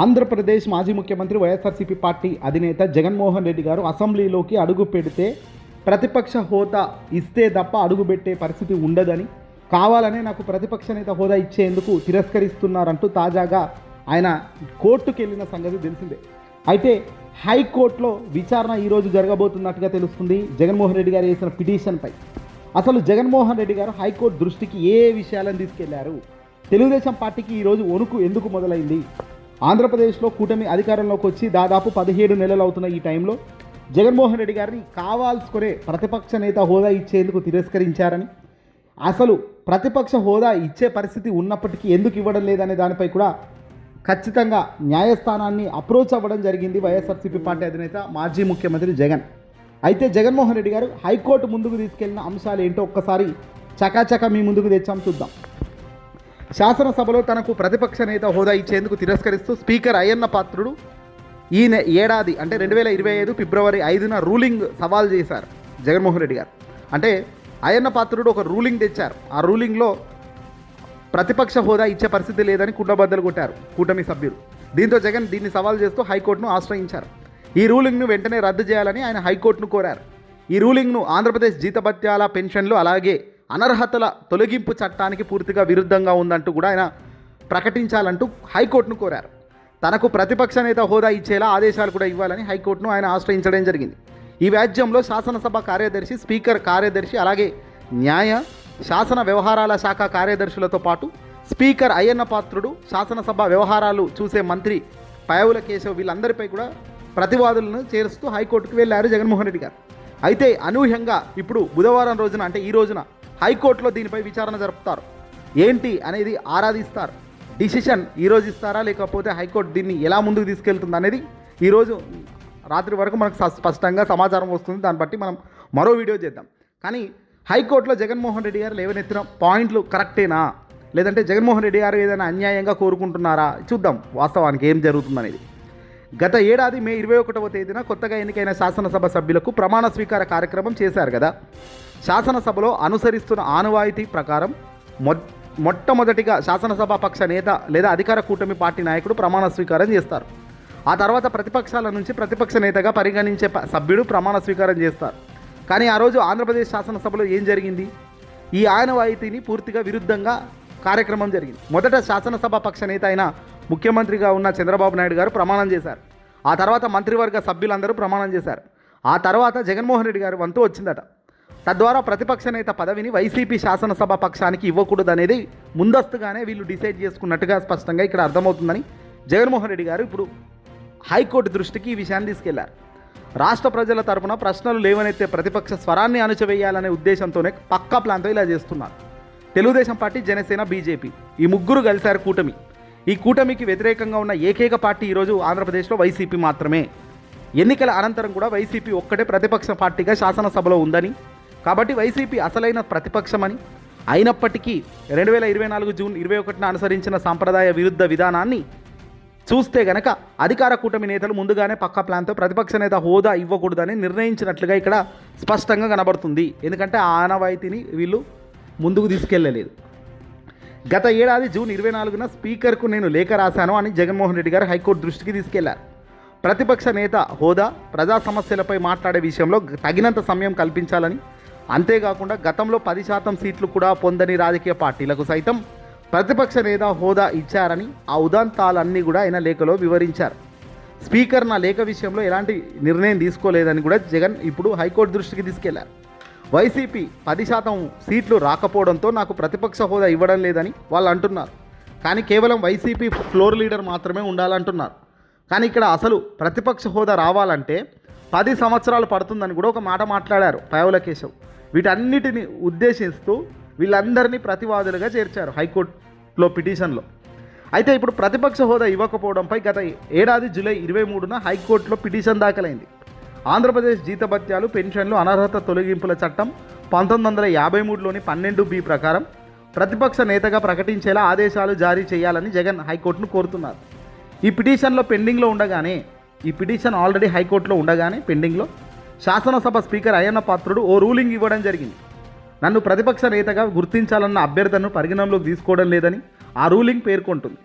ఆంధ్రప్రదేశ్ మాజీ ముఖ్యమంత్రి వైఎస్ఆర్సీపీ పార్టీ అధినేత జగన్మోహన్ రెడ్డి గారు అసెంబ్లీలోకి అడుగు పెడితే ప్రతిపక్ష హోదా ఇస్తే తప్ప అడుగుపెట్టే పరిస్థితి ఉండదని కావాలనే నాకు ప్రతిపక్ష నేత హోదా ఇచ్చేందుకు తిరస్కరిస్తున్నారంటూ తాజాగా ఆయన కోర్టుకు వెళ్ళిన సంగతి తెలిసిందే. అయితే హైకోర్టులో విచారణ ఈరోజు జరగబోతున్నట్టుగా తెలుస్తుంది జగన్మోహన్ రెడ్డి గారు వేసిన పిటిషన్పై. అసలు జగన్మోహన్ రెడ్డి గారు హైకోర్టు దృష్టికి ఏ విషయాలను తీసుకెళ్ళారు? తెలుగుదేశం పార్టీకి ఈరోజు వణుకు ఎందుకు మొదలైంది? ఆంధ్రప్రదేశ్లో కూటమి అధికారంలోకి వచ్చి దాదాపు పదిహేడు నెలలు అవుతున్న ఈ టైంలో జగన్మోహన్ రెడ్డి గారిని కావాల్సుకునే ప్రతిపక్ష నేత హోదా ఇచ్చేందుకు తిరస్కరించారని అసలు ప్రతిపక్ష హోదా ఇచ్చే పరిస్థితి ఉన్నప్పటికీ ఎందుకు ఇవ్వడం లేదనే దానిపై కూడా ఖచ్చితంగా న్యాయస్థానాన్ని అప్రోచ్ అవ్వడం జరిగింది వైఎస్ఆర్సీపీ పార్టీ అధినేత మాజీ ముఖ్యమంత్రి జగన్. అయితే జగన్మోహన్ రెడ్డి గారు హైకోర్టు ముందుకు తీసుకెళ్ళిన అంశాలు ఏంటో ఒక్కసారి చకాచక మీ ముందుకు తెచ్చాం చూద్దాం. శాసనసభలో తనకు ప్రతిపక్ష నేత హోదా ఇచ్చేందుకు తిరస్కరిస్తూ స్పీకర్ అయ్యన్న పాత్రుడు ఈ ఏడాది అంటే రెండు వేల ఇరవై ఐదు ఫిబ్రవరి ఐదున రూలింగ్ సవాల్ చేశారు జగన్మోహన్ రెడ్డి గారు. అంటే అయ్యన్న పాత్రుడు ఒక రూలింగ్ తెచ్చారు. ఆ రూలింగ్లో ప్రతిపక్ష హోదా ఇచ్చే పరిస్థితి లేదని కుండబద్దలు కొట్టారు కూటమి సభ్యులు. దీంతో జగన్ దీన్ని సవాల్ చేస్తూ హైకోర్టును ఆశ్రయించారు. ఈ రూలింగ్ను వెంటనే రద్దు చేయాలని ఆయన హైకోర్టును కోరారు. ఈ రూలింగ్ను ఆంధ్రప్రదేశ్ జీతభత్యాల పెన్షన్లు అలాగే అనర్హతల తొలగింపు చట్టానికి పూర్తిగా విరుద్ధంగా ఉందంటూ కూడా ఆయన ప్రకటించాలంటూ హైకోర్టును కోరారు. తనకు ప్రతిపక్ష నేత హోదా ఇచ్చేలా ఆదేశాలు కూడా ఇవ్వాలని హైకోర్టును ఆయన ఆశ్రయించడం జరిగింది. ఈ వ్యాజ్యంలో శాసనసభ కార్యదర్శి స్పీకర్ కార్యదర్శి అలాగే న్యాయ శాసన వ్యవహారాల శాఖ కార్యదర్శులతో పాటు స్పీకర్ అయ్యన్న పాత్రుడు శాసనసభ వ్యవహారాలు చూసే మంత్రి పయవుల కేశవ్ వీళ్ళందరిపై కూడా ప్రతివాదులను చేరుస్తూ హైకోర్టుకు వెళ్ళారు జగన్మోహన్ రెడ్డి గారు. అయితే అనూహ్యంగా ఇప్పుడు బుధవారం రోజున అంటే ఈ రోజున హైకోర్టులో దీనిపై విచారణ జరుపుతారు. ఏంటి అనేది ఆరాధిస్తారు. డిసిషన్ ఈరోజు ఇస్తారా లేకపోతే హైకోర్టు దీన్ని ఎలా ముందుకు తీసుకెళ్తుంది అనేది ఈరోజు రాత్రి వరకు మనకు స్పష్టంగా సమాచారం వస్తుంది. దాన్ని బట్టి మనం మరో వీడియో చేద్దాం. కానీ హైకోర్టులో జగన్మోహన్ రెడ్డి గారు లేవనెత్తిన పాయింట్లు కరెక్టేనా? లేదంటే జగన్మోహన్ రెడ్డి గారు ఏదైనా అన్యాయంగా కోరుకుంటున్నారా? చూద్దాం వాస్తవానికి ఏం జరుగుతుందనేది. గత ఏడాది మే ఇరవై ఒకటవ తేదీన కొత్తగా ఎన్నికైన శాసనసభ సభ్యులకు ప్రమాణ స్వీకార కార్యక్రమం చేశారు కదా. శాసనసభలో అనుసరిస్తున్న ఆనవాయితీ ప్రకారం మొ మొట్టమొదటిగా శాసనసభ పక్ష నేత లేదా అధికార కూటమి పార్టీ నాయకుడు ప్రమాణ స్వీకారం చేస్తారు. ఆ తర్వాత ప్రతిపక్షాల నుంచి ప్రతిపక్ష నేతగా పరిగణించే సభ్యుడు ప్రమాణ స్వీకారం చేస్తారు. కానీ ఆ రోజు ఆంధ్రప్రదేశ్ శాసనసభలో ఏం జరిగింది? ఈ ఆనవాయితీని పూర్తిగా విరుద్ధంగా కార్యక్రమం జరిగింది. మొదట శాసనసభ పక్ష నేత అయిన ముఖ్యమంత్రిగా ఉన్న చంద్రబాబు నాయుడు గారు ప్రమాణం చేశారు. ఆ తర్వాత మంత్రివర్గ సభ్యులందరూ ప్రమాణం చేశారు. ఆ తర్వాత జగన్మోహన్ రెడ్డి గారు వంతు వచ్చిందట. తద్వారా ప్రతిపక్ష నేత పదవిని వైసీపీ శాసనసభ పక్షానికి ఇవ్వకూడదు అనేది ముందస్తుగానే వీళ్ళు డిసైడ్ చేసుకున్నట్టుగా స్పష్టంగా ఇక్కడ అర్థమవుతుందని జగన్మోహన్ రెడ్డి గారు ఇప్పుడు హైకోర్టు దృష్టికి ఈ విషయాన్ని తీసుకెళ్ళారు. రాష్ట్ర ప్రజల తరపున ప్రశ్నలు లేవనెత్తే ప్రతిపక్ష స్వరాన్ని అణచివేయాలనే ఉద్దేశంతోనే పక్కా ప్లాన్తో ఇలా చేస్తున్నారు. తెలుగుదేశం పార్టీ జనసేన బీజేపీ ఈ ముగ్గురు కలిశారు కూటమి. ఈ కూటమికి వ్యతిరేకంగా ఉన్న ఏకైక పార్టీ ఈరోజు ఆంధ్రప్రదేశ్లో వైసీపీ మాత్రమే. ఎన్నికల అనంతరం కూడా వైసీపీ ఒక్కటే ప్రతిపక్ష పార్టీగా శాసనసభలో ఉందని కాబట్టి వైసీపీ అసలైన ప్రతిపక్షమని అయినప్పటికీ రెండు వేల ఇరవై నాలుగు జూన్ ఇరవై ఒకటిన అనుసరించిన సాంప్రదాయ విరుద్ధ విధానాన్ని చూస్తే గనక అధికార కూటమి నేతలు ముందుగానే పక్క ప్లాన్తో ప్రతిపక్ష నేత హోదా ఇవ్వకూడదని నిర్ణయించినట్లుగా ఇక్కడ స్పష్టంగా కనబడుతుంది. ఎందుకంటే ఆ ఆనవాయితీని వీళ్ళు ముందుకు తీసుకెళ్ళలేదు గత ఏడాది జూన్ ఇరవై నాలుగున స్పీకర్కు నేను లేఖ రాశాను అని జగన్మోహన్ రెడ్డి గారు హైకోర్టు దృష్టికి తీసుకెళ్ళారు. ప్రతిపక్ష నేత హోదా ప్రజా సమస్యలపై మాట్లాడే విషయంలో తగినంత సమయం కల్పించాలని అంతేకాకుండా గతంలో పది శాతం సీట్లు కూడా పొందని రాజకీయ పార్టీలకు సైతం ప్రతిపక్ష నేత హోదా ఇచ్చారని ఆ ఉదంతాలన్నీ కూడా ఆయన లేఖలో వివరించారు. స్పీకర్ నా లేఖ విషయంలో ఎలాంటి నిర్ణయం తీసుకోలేదని కూడా జగన్ ఇప్పుడు హైకోర్టు దృష్టికి తీసుకెళ్ళారు. వైసీపీ పది శాతం సీట్లు రాకపోవడంతో నాకు ప్రతిపక్ష హోదా ఇవ్వడం లేదని వాళ్ళు అంటున్నారు. కానీ కేవలం వైసీపీ ఫ్లోర్ లీడర్ మాత్రమే ఉండాలంటున్నారు. కానీ ఇక్కడ అసలు ప్రతిపక్ష హోదా రావాలంటే పది సంవత్సరాలు పడుతుందని కూడా ఒక మాట మాట్లాడారు పయవుల కేశవ్. వీటన్నిటిని ఉద్దేశిస్తూ వీళ్ళందరినీ ప్రతివాదులుగా చేర్చారు హైకోర్టులో పిటిషన్లో. అయితే ఇప్పుడు ప్రతిపక్ష హోదా ఇవ్వకపోవడంపై గత ఏడాది జూలై ఇరవై మూడున హైకోర్టులో పిటిషన్ దాఖలైంది. ఆంధ్రప్రదేశ్ జీతభత్యాలు పెన్షన్లు అనర్హత తొలగింపుల చట్టం పంతొమ్మిది వందల యాభై మూడులోని పన్నెండు బి ప్రకారం ప్రతిపక్ష నేతగా ప్రకటించేలా ఆదేశాలు జారీ చేయాలని జగన్ హైకోర్టును కోరుతున్నారు. ఈ పిటిషన్లో పెండింగ్లో ఉండగానే ఈ పిటిషన్ ఆల్రెడీ హైకోర్టులో ఉండగానే పెండింగ్లో శాసనసభ స్పీకర్ అయ్యన్న పాత్రుడు ఓ రూలింగ్ ఇవ్వడం జరిగింది. నన్ను ప్రతిపక్ష నేతగా గుర్తించాలన్న అభ్యర్థనను పరిగణనలోకి తీసుకోవడం లేదని ఆ రూలింగ్ పేర్కొంటుంది.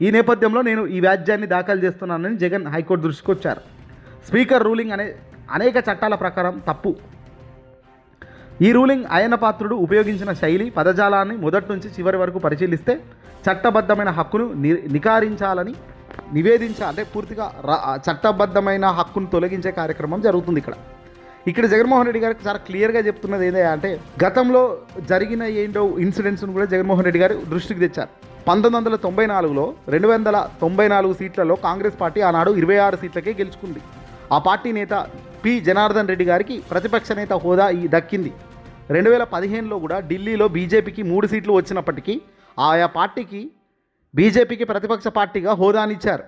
ఈ నేపథ్యంలో నేను ఈ వ్యాజ్యాన్ని దాఖలు చేస్తున్నానని జగన్ హైకోర్టు దృష్టికి వచ్చారు స్పీకర్ రూలింగ్ అనే అనేక చట్టాల ప్రకారం తప్పు. ఈ రూలింగ్ అయన పాత్రుడు ఉపయోగించిన శైలి పదజాలాన్ని మొదటి నుంచి చివరి వరకు పరిశీలిస్తే చట్టబద్ధమైన హక్కును ని నికారించాలని నివేదించాలి అంటే పూర్తిగా చట్టబద్ధమైన హక్కును తొలగించే కార్యక్రమం జరుగుతుంది ఇక్కడ. ఇక్కడ జగన్మోహన్ రెడ్డి గారికి చాలా క్లియర్గా చెప్తున్నది ఏంటంటే అంటే గతంలో జరిగిన ఏంటో ఇన్సిడెంట్స్ను కూడా జగన్మోహన్ రెడ్డి గారు దృష్టికి తెచ్చారు. పంతొమ్మిది వందల తొంభై నాలుగులో రెండు వందల తొంభై నాలుగు సీట్లలో కాంగ్రెస్ పార్టీ ఆనాడు ఇరవై ఆరు సీట్లకే గెలుచుకుంది. ఆ పార్టీ నేత పి. జనార్దన్ రెడ్డి గారికి ప్రతిపక్ష నేత హోదా ఈ దక్కింది. రెండు వేల పదిహేనులో కూడా ఢిల్లీలో బీజేపీకి మూడు సీట్లు వచ్చినప్పటికీ ఆయా పార్టీకి బీజేపీకి ప్రతిపక్ష పార్టీగా హోదానిచ్చారు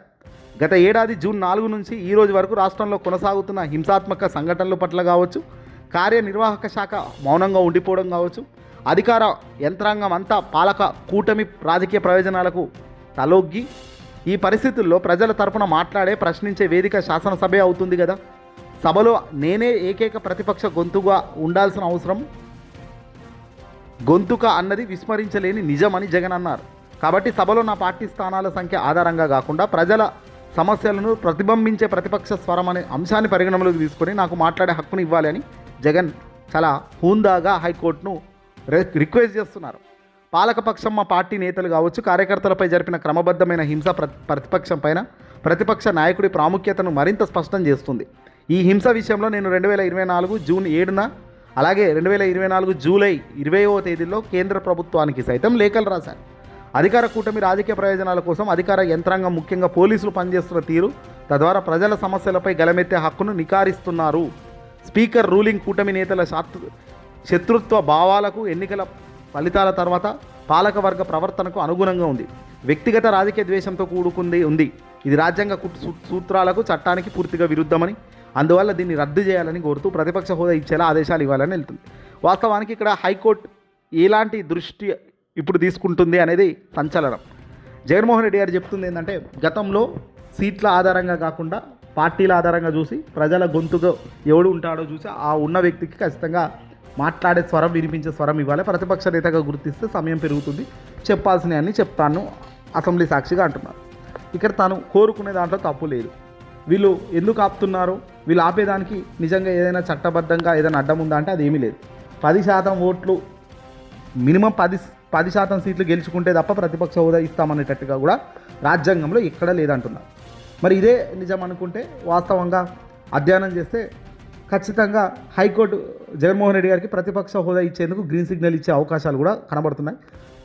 గత ఏడాది జూన్ నాలుగు నుంచి ఈ రోజు వరకు రాష్ట్రంలో కొనసాగుతున్న హింసాత్మక సంఘటనల పట్ల కావచ్చు కార్యనిర్వాహక శాఖ మౌనంగా ఉండిపోవడం కావచ్చు అధికార యంత్రాంగం అంతా పాలక కూటమి రాజకీయ ప్రయోజనాలకు తలొగ్గి ఈ పరిస్థితుల్లో ప్రజల తరపున మాట్లాడే ప్రశ్నించే వేదిక శాసనసభే అవుతుంది కదా? సభలో నేనే ఏకైక ప్రతిపక్ష గొంతుగా ఉండాల్సిన అవసరం? గొంతుక అన్నది విస్మరించలేని నిజమని జగన్ అన్నారు. కాబట్టి సభలో నా పార్టీ స్థానాల సంఖ్య ఆధారంగా కాకుండా ప్రజల సమస్యలను ప్రతిబింబించే ప్రతిపక్ష స్వరం అనే అంశాన్ని పరిగణనలోకి తీసుకొని నాకు మాట్లాడే హక్కును ఇవ్వాలి అని జగన్ చాలా హూందాగా హైకోర్టును రిక్వెస్ట్ చేస్తున్నారు. పాలకపక్షం మా పార్టీ నేతలు కావచ్చు కార్యకర్తలపై జరిపిన క్రమబద్ధమైన హింస ప్రతిపక్షం పైన ప్రతిపక్ష నాయకుడి ప్రాముఖ్యతను మరింత స్పష్టం చేస్తుంది. ఈ హింస విషయంలో నేను రెండు వేల ఇరవై నాలుగు జూన్ ఏడున అలాగే రెండు వేల ఇరవై నాలుగు జూలై ఇరవైవ తేదీలో కేంద్ర ప్రభుత్వానికి సైతం లేఖలు రాశాను. అధికార కూటమి రాజకీయ ప్రయోజనాల కోసం అధికార యంత్రాంగం ముఖ్యంగా పోలీసులు పనిచేస్తున్న తీరు తద్వారా ప్రజల సమస్యలపై గలమెత్తే హక్కును నికారిస్తున్నారు. స్పీకర్ రూలింగ్ కూటమి నేతల శత్రుత్వ భావాలకు ఎన్నికల ఫలితాల తర్వాత పాలకవర్గ ప్రవర్తనకు అనుగుణంగా ఉంది. వ్యక్తిగత రాజకీయ ద్వేషంతో కూడుకుంది ఉంది. ఇది రాజ్యాంగ సూత్రాలకు చట్టానికి పూర్తిగా విరుద్ధమని అందువల్ల దీన్ని రద్దు చేయాలని కోరుతూ ప్రతిపక్ష హోదా ఇచ్చేలా ఆదేశాలు ఇవ్వాలని వెళ్తుంది. వాస్తవానికి ఇక్కడ హైకోర్టు ఎలాంటి దృష్టి ఇప్పుడు తీసుకుంటుంది అనేది సంచలనం. జగన్మోహన్ రెడ్డి గారు చెప్తుంది ఏంటంటే గతంలో సీట్ల ఆధారంగా కాకుండా పార్టీల ఆధారంగా చూసి ప్రజల గొంతుగా ఎవడు ఉంటాడో చూసి ఆ ఉన్న వ్యక్తికి ఖచ్చితంగా మాట్లాడే స్వరం వినిపించే స్వరం ఇవ్వాలి. ప్రతిపక్ష నేతగా గుర్తిస్తే సమయం పెరుగుతుంది. చెప్పాల్సినవి అన్నీ చెప్తాను. అసెంబ్లీ సాక్షిగా అంటున్నారు. ఇక్కడ తాను కోరుకునే దాంట్లో తప్పు లేదు. వీళ్ళు ఎందుకు ఆపుతున్నారు? వీళ్ళు ఆపేదానికి నిజంగా ఏదైనా చట్టబద్ధంగా ఏదైనా అడ్డం ఉందా అంటే అది ఏమీ లేదు. పది శాతం ఓట్లు మినిమం పది పది శాతం సీట్లు గెలుచుకుంటే తప్ప ప్రతిపక్ష హోదా ఇస్తామనేటట్టుగా కూడా రాజ్యాంగంలో ఎక్కడా లేదంటున్నారు. మరి ఇదే నిజం అనుకుంటే వాస్తవంగా అధ్యయనం చేస్తే ఖచ్చితంగా హైకోర్టు జగన్మోహన్ రెడ్డి గారికి ప్రతిపక్ష హోదా ఇచ్చేందుకు గ్రీన్ సిగ్నల్ ఇచ్చే అవకాశాలు కూడా కనబడుతున్నాయి.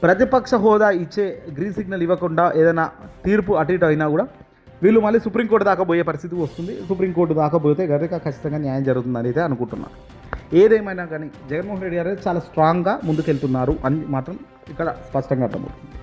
ప్రతిపక్ష హోదా ఇచ్చే గ్రీన్ సిగ్నల్ ఇవ్వకుండా ఏదైనా తీర్పు అటు ఇటు అయినా కూడా వీళ్ళు మళ్ళీ సుప్రీంకోర్టు దాకా పోయే పరిస్థితి వస్తుంది. సుప్రీంకోర్టు దాకా పోతే కనుక ఖచ్చితంగా న్యాయం జరుగుతుందని అయితే అనుకుంటున్నాను ఏదేమైనా కానీ జగన్మోహన్ రెడ్డి గారు చాలా స్ట్రాంగ్గా ముందుకెళ్తున్నారు అని మాత్రం ఇక్కడ స్పష్టంగా అర్థమవుతుంది.